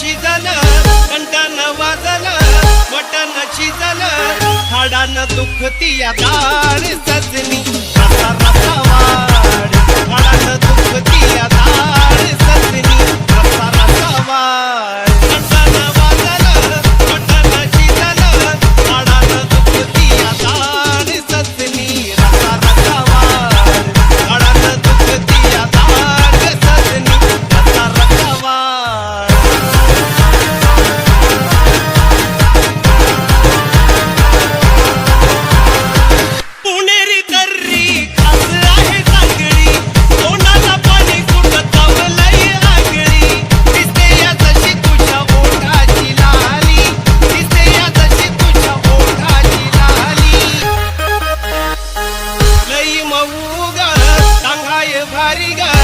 शिजलं कंटानं वाजलं मटण झालं हाडानं दुखती या दार सजनी पाय भारी गा